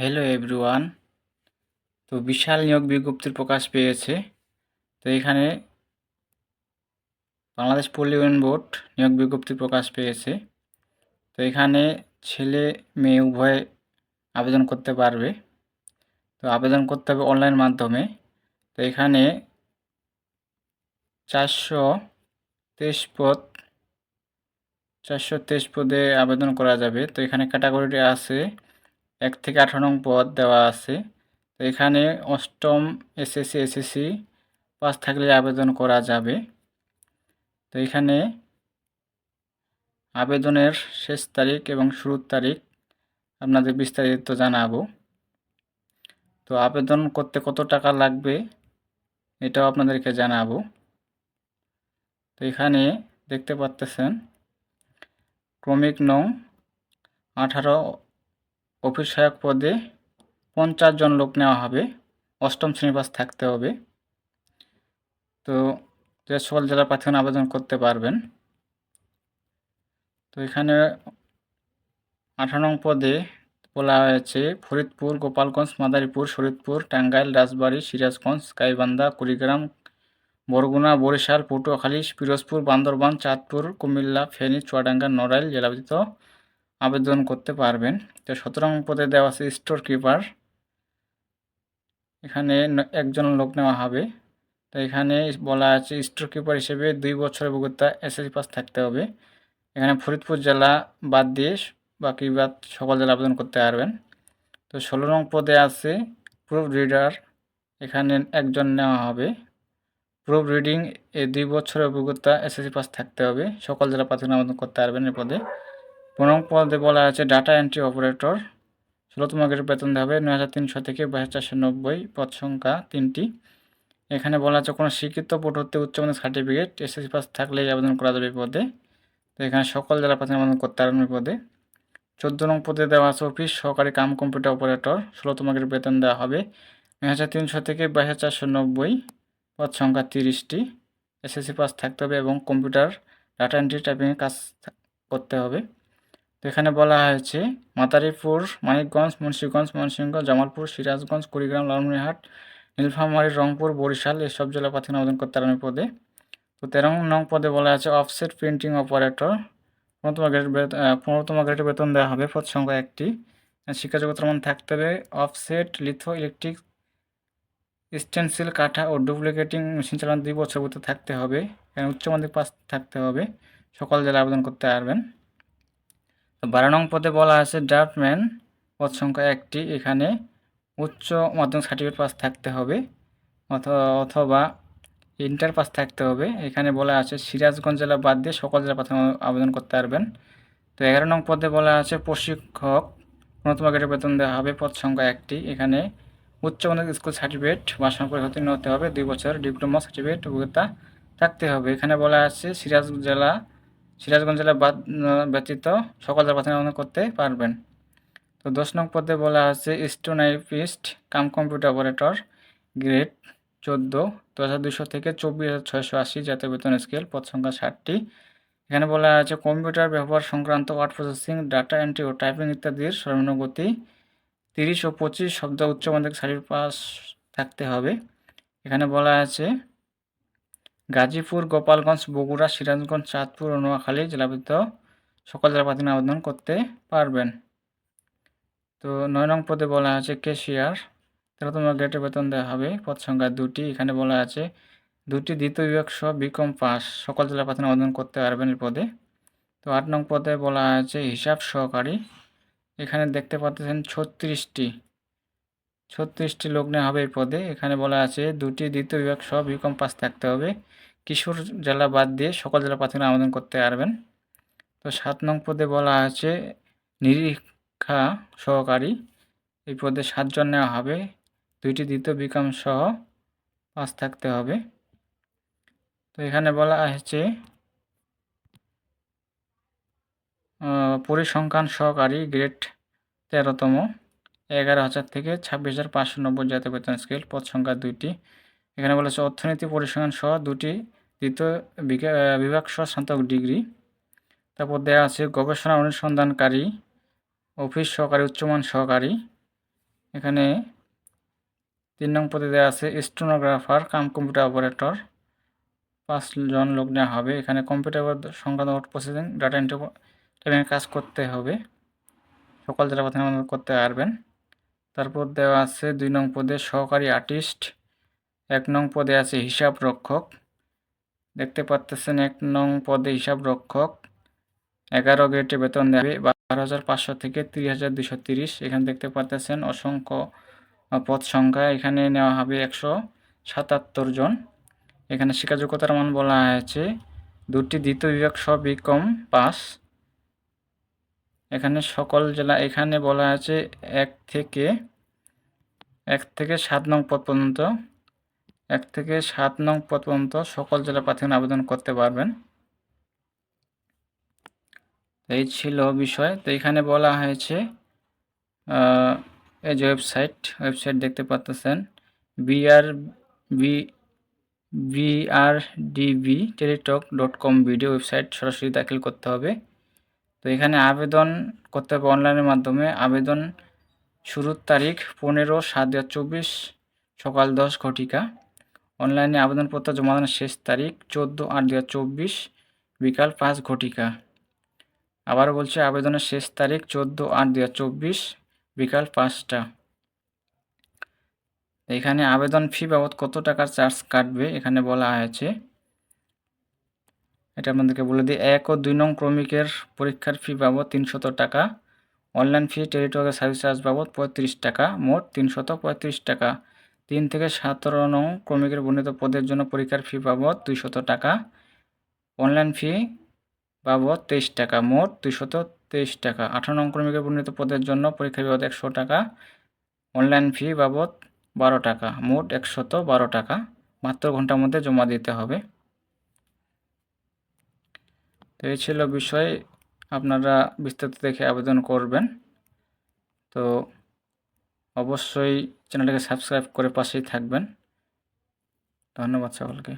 Hello everyone তো বিশাল নিয়োগ বিজ্ঞপ্তির প্রকাশ পেয়েছে। তো এখানে বাংলাদেশ পল্লী উন্নয়ন বোর্ড নিয়োগ বিজ্ঞপ্তি প্রকাশ পেয়েছে। তো এখানে ছেলে, মেয়ে উভয়ে আবেদন করতে পারবে। তো আবেদন করতে হবে অনলাইন মাধ্যমে। তো এখানে চারশো তেইশ পদ, চারশো তেইশ পদে আবেদন করা যাবে। তো এখানে ক্যাটাগরিটি আছে এক থেকে আঠারো নং পদ দেওয়া আছে। তো এখানে অষ্টম এসএসসি এসএসসি পাস থাকলে আবেদন করা যাবে। তো এখানে আবেদনের শেষ তারিখ এবং শুরুর তারিখ আপনাদের বিস্তারিত জানাব। তো আবেদন করতে কত টাকা লাগবে এটাও আপনাদেরকে জানাব। তো এখানে দেখতে পাচ্তেছেন ক্রমিক নং আঠারো অফিস সহায়ক পদে পঞ্চাশ জন লোক নেওয়া হবে। অষ্টম শ্রেণি পাস থাকতে হবে। তো সকল জেলার প্রার্থীগণ আবেদন করতে পারবেন। তো এখানে আঠারো নং পদে বলা হয়েছে, ফরিদপুর, গোপালগঞ্জ, মাদারীপুর, শরীদপুর, টাঙ্গাইল, রাজবাড়ী, সিরাজগঞ্জ, গাইবান্ধা, কুড়িগ্রাম, বরগুনা, বরিশাল, পটুয়াখালী, পিরোজপুর, বান্দরবান, চাঁদপুর, কুমিল্লা, ফেনী, চুয়াডাঙ্গা, নড়াইল জেলা ব্যতীত আবেদন করতে পারবেন। তো সতেরো পদে দেওয়া আছে স্টোর কিপার। এখানে একজন লোক নেওয়া হবে। তো এখানে বলা আছে স্টোর কিপার হিসেবে দুই বছরের অভিজ্ঞতা এসএসসি পাস থাকতে হবে। এখানে ফরিদপুর জেলা বাদ দিয়ে বাকি বাদ সকল জেলা আবেদন করতে পারবেন। তো ষোলো নং পদে আছে প্রুফ রিডার। এখানে একজন নেওয়া হবে। প্রুফ রিডিং এ দুই বছরের অভিজ্ঞতা এসএসসি পাস থাকতে হবে। সকল জেলা প্রার্থীগণ আবেদন করতে পারবেন এ পদে। পনেরো পদে বলা আছে ডাটা এন্ট্রি অপারেটর ষোলোতম গ্রেড বেতন হবে নয় হাজার তিনশো থেকে বাইশ চারশো নব্বই পদ সংখ্যা তিনটি। এখানে বলা আছে, কোনো স্বীকৃত শিক্ষিত পটুতে উচ্চমানের সার্টিফিকেট, এসএসসি পাস থাকলেই আবেদন করা যাবে পদে। তো এখানে সকল জেলা প্রার্থী আবেদন করতে পারবেন পদে। চোদ্দ নং পদে দেওয়া আছে অফিস সহকারী কাম কম্পিউটার অপারেটর ষোলোতম গ্রেড বেতন দেওয়া হবে। নয় হাজার তিনশো থেকে বাইশ হাজার চারশো নব্বই পদ সংখ্যা তিরিশটি। এসএসসি পাস থাকতে হবে এবং কম্পিউটার ডাটা এন্ট্রি টাইপিংয়ের কাজ করতে হবে। তো এখানে বলা হয়েছে, মাতারীপুর, মানিকগঞ্জ, মুন্সীগঞ্জ, ময়মনসিংহ, জামালপুর, সিরাজগঞ্জ, কুড়িগ্রাম, লালমনিরহাট, নীলফামারী, রংপুর, বরিশাল এসব জেলা প্রার্থী আবেদন করতে পারেন পদে। তো তেরো নং পদে বলা আছে অফসেট প্রিন্টিং অপারেটর পনেরোতম গ্রেড পনেরোতম গ্রেডের বেতন দেওয়া হবে, পদ সংখ্যা একটি। শিক্ষাযোগ্যতার মান থাকতে হবে অফসেট লিথো ইলেকট্রিক স্টেনসিল কাঠা ও ডুপ্লিকেটিং মেশিন চালানো দুই বছর থাকতে হবে। এখানে উচ্চমাধ্যমিক পাস থাকতে হবে। সকল জেলায় আবেদন করতে পারবেন। বারো নং পদে বলা আছে ড্রাফটম্যান পদ সংখ্যা একটি। এখানে উচ্চ মাধ্যমিক সার্টিফিকেট পাস থাকতে হবে অথবা ইন্টার পাস থাকতে হবে। এখানে বলা আছে, সিরাজগঞ্জ জেলা বাদ দিয়ে সকল জেলা প্রাথমিক আবেদন করতে পারবেন। তো এগারো নং পদে বলা আছে, প্রশিক্ষক ন্যূনতম গ্রেডের বেতন দেওয়া হবে, পদ সংখ্যা একটি। এখানে উচ্চ মাধ্যমিক স্কুল সার্টিফিকেট বা উত্তীর্ণ হতে হবে, দুই বছর ডিপ্লোমা সার্টিফিকেট অভিজ্ঞতা থাকতে হবে। এখানে বলা আছে সিরাজ জেলা সিরাজগঞ্জ জেলা বাদ ব্যতীত সকল জেলা প্রার্থী করতে পারবেন। তো দশ নং পদে বলা আছে stenotypist cum computer operator grade চোদ্দ, দশ হাজার দুশো থেকে চব্বিশ হাজার ছয়শো আশি জাতীয় বেতন স্কেল, পদ সংখ্যা ষাটটি। এখানে বলা আছে, কম্পিউটার ব্যবহার সংক্রান্ত ওয়ার্ড প্রসেসিং, ডাটা এন্ট্রি ও টাইপিং ইত্যাদির সর্বনিম্ন গতি তিরিশ ও পঁচিশ শব্দ উচ্চ মাধ্যমিক সারির পাস থাকতে হবে। এখানে বলা আছে গাজীপুর, গোপালগঞ্জ, বগুড়া, সিরাজগঞ্জ, চাঁদপুর ও নোয়াখালী জেলাভিত্ত সকল জেলা প্রার্থী আবেদন করতে পারবেন। তো নয় নং পদে বলা আছে কেশিয়ার। তেরোতম গ্রেডে বেতন দেওয়া হবে। পদ সংখ্যা দুটি। এখানে বলা আছে, দুটি দ্বিতীয় বিভাগ সহ বিকম পাস। সকল জেলা প্রার্থী আবেদন করতে পারবেন এই পদে। তো আট নং পদে বলা আছে হিসাব সহকারী। এখানে দেখতে পাচ্ছেন ছত্রিশটি। ছত্রিশটি লোক নেওয়া হবে এই পদে। এখানে বলা আছে, দুটি দ্বিতীয় বিভাগ সহ বিকম পাস থাকতে হবে। কিশোর জেলা বাদ দিয়ে সকল জেলা প্রার্থীরা আবেদন করতে পারবেন। তো সাত নং পদে বলা আছে নিরীক্ষা সহকারী। এই পদে সাতজন নেওয়া হবে, দুইটি দ্বিতীয় বিকম সহ পাস থাকতে হবে। তো এখানে বলা হয়েছে পরিসংখ্যান সহকারী গ্রেড তেরোতম, এগারো হাজার থেকে ছাব্বিশ হাজার পাঁচশো নব্বই জাতীয় বেতন স্কেল, পদ সংখ্যা দুইটি। এখানে বলেছে অর্থনীতি পরিসংখ্যান সহ দুটি দ্বিতীয় বিভাগ সহ স্নাতক ডিগ্রি। তারপর দেওয়া আছে গবেষণা অনুসন্ধানকারী, অফিস সহকারী, উচ্চমান সহকারী। এখানে তিন নং পদে দেওয়া আছে স্টোনোগ্রাফার, কাম কম্পিউটার অপারেটর। পাঁচজন লোক নেওয়া হবে। এখানে কম্পিউটার সংক্রান্ত প্রসেসিং, ডাটা এন্ট্রি কাজ করতে হবে। সকল জেলা প্রাথমিক করতে পারবেন। তারপর দেওয়া আছে দুই নং পদে সহকারী আর্টিস্ট, এক নং পদে আছে হিসাব রক্ষক দেখতে পাচ্তেছেন এক নং পদে হিসাব রক্ষক। এগারো গ্রেডে বেতন দেবে, বারো হাজার পাঁচশো থেকে তিরিশ হাজার দুশো তিরিশ। এখানে দেখতে পাচ্তেছেন অসংখ্য পদ সংখ্যা। এখানে নেওয়া হবে একশো সাতাত্তর জন। এখানে শিক্ষাযোগ্যতার মান বলা হয়েছে। দুটি দ্বিতীয় বিভাগ সব বিকম পাস। এখানে সকল জেলা, এখানে বলা আছে এক থেকে এক থেকে সাত নং পদ পর্যন্ত। এক থেকে সাত নং পদ পর্যন্ত সকল জেলা প্রার্থীগণ আবেদন করতে পারবেন। এই ছিল বিষয়। তো এখানে বলা হয়েছে এই যে ওয়েবসাইট ওয়েবসাইট দেখতে পাচ্তেছেন BR B BRDB Teletalk dot com video website সরাসরি দাখিল করতে হবে। তো এখানে আবেদন করতে হবে অনলাইনের মাধ্যমে। আবেদন শুরুর তারিখ পনেরো সাত দু সকাল দশ ঘটিকা। অনলাইনে আবেদনপত্র জমা দানের শেষ তারিখ চোদ্দ আট দু চব্বিশ, বিকাল পাঁচ ঘটিকা। আবার বলছে, আবেদনের শেষ তারিখ চোদ্দ আট দু চব্বিশ, বিকাল পাঁচটা। এখানে আবেদন ফি বাবদ কত টাকার চার্জ কাটবে এখানে বলা হয়েছে। এটা আপনাদেরকে বলে দিই, এক ও দুই নং ক্রমিকের পরীক্ষার ফি বাবদ তিনশত টাকা, online fee territorial service charge বাবদ পঁয়ত্রিশ টাকা, মোট তিনশত পঁয়ত্রিশ টাকা। তিন থেকে সতেরো নং ক্রমিকের বর্ণিত পদের জন্য পরীক্ষার ফি বাবদ দুইশত টাকা। অনলাইন ফি বাবদ তেইশ টাকা, মোট দুইশত তেইশ টাকা। আঠারো নং ক্রমিকের বর্ণিত পদের জন্য পরীক্ষা বাবদ একশো টাকা অনলাইন ফি বাবদ বারো টাকা, মোট একশত বারো টাকা। মাত্র ঘণ্টার মধ্যে জমা দিতে হবে। তো এই ছিল বিষয়। আপনারা বিস্তারিত দেখে আবেদন করবেন। তো অবশ্যই চ্যানেলটাকে সাবস্ক্রাইব করে পাশেই থাকবেন। ধন্যবাদ সকলকে।